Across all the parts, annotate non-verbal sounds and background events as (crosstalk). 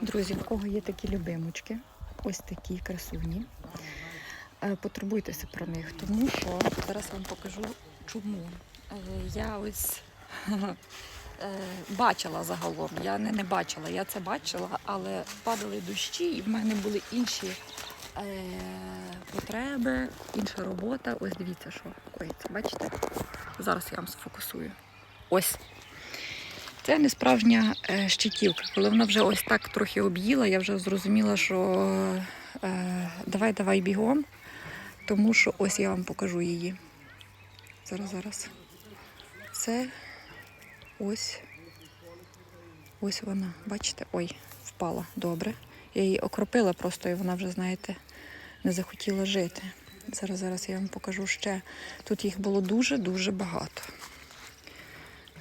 Друзі, в кого є такі любимочки, ось такі красуні. е, Потурбуйтеся про них, тому що зараз вам покажу чому. Е, Я ось (laughs) е, бачила загалом, я не, не бачила, я це бачила, але падали дощі, і в мене були інші потреби, інша робота. Ось дивіться, що коїться. Бачите? Зараз я вам сфокусую. Ось. Це не справжня е, щитівка. Коли вона вже ось так трохи об'їла, я вже зрозуміла, що е, давай, давай бігом, тому що ось я вам покажу її. Зараз, зараз. Це ось. Ось вона. Бачите? Ой, впала. Добре. Я її окропила просто, і вона вже, знаєте, не захотіла жити. Зараз, зараз я вам покажу ще. Тут їх було дуже-дуже багато.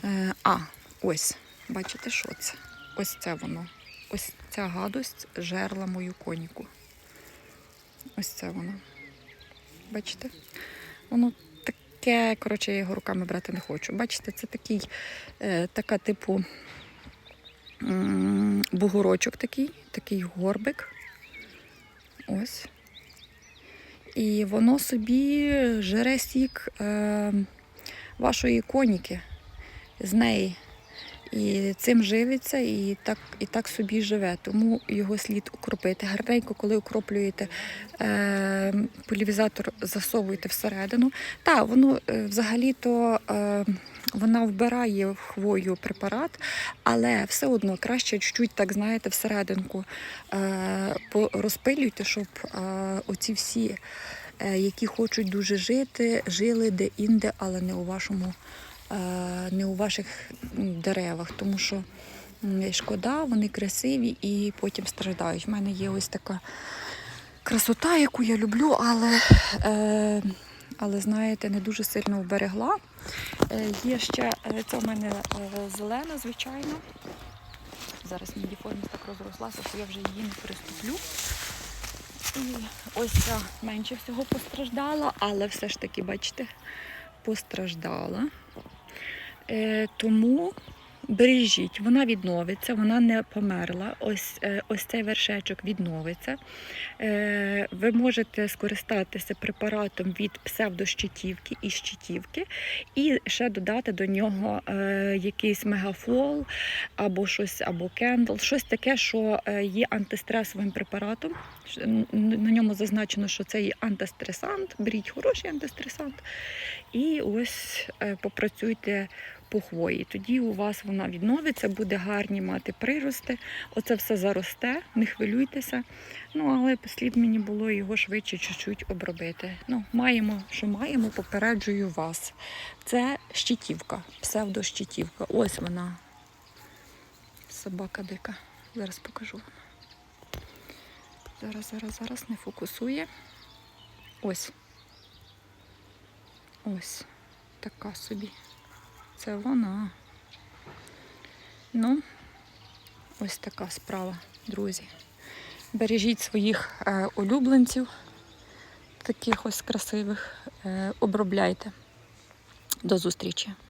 Е, а, ось, бачите, що це? Ось це воно. Ось ця гадость жерла мою коніку. Ось це воно. Бачите? Воно таке, коротше, я його руками брати не хочу. Бачите, це такий, е, така типу м, бугорочок такий, такий горбик. Ось. І воно собі жере сік е, вашої коніки з неї. І цим живиться і так, і так собі живе. Тому його слід укропити. Гарненько, коли укроплюєте е, полівізатор, засовуєте всередину. Так, воно е, взагалі-то е, вона вбирає в хвою препарат, але все одно краще чуть-чуть, так знаєте, всерединку е, розпилюйте, щоб е, оці всі, е, які хочуть дуже жити, жили де-інде, але не у вашому не у ваших деревах, тому що шкода, вони красиві і потім страждають. У мене є ось така красота, яку я люблю, але, е, але знаєте, не дуже сильно вберегла. Е, є ще е, це в мене е, зелена, звичайно. Зараз мені діформість так розрослася, що я вже її не переступлю. І ось ця менше всього постраждала, але все ж таки, бачите, постраждала. Е, тому бережіть, вона відновиться, вона не померла. Ось, е, ось цей вершечок відновиться. Е, ви можете скористатися препаратом від псевдощитівки і щитівки, і ще додати до нього е, якийсь мегафол або щось, або кендл, щось таке, що є антистресовим препаратом. На ньому зазначено, що це є антистресант. Беріть хороший антистресант. І ось попрацюйте по хвої. Тоді у вас вона відновиться, буде гарні мати прирости. Оце все заросте, не хвилюйтеся. Ну, але слід мені було його швидше чуть-чуть обробити. Ну, маємо, що маємо, попереджую вас. Це щитівка, псевдощитівка. Ось вона. Собака дика. Зараз покажу вам. Зараз, зараз, зараз не фокусує. Ось. Ось. Така собі. Це вона. Ну, ось така справа, друзі. Бережіть своїх е, улюбленців, таких ось красивих, е, обробляйте. До зустрічі!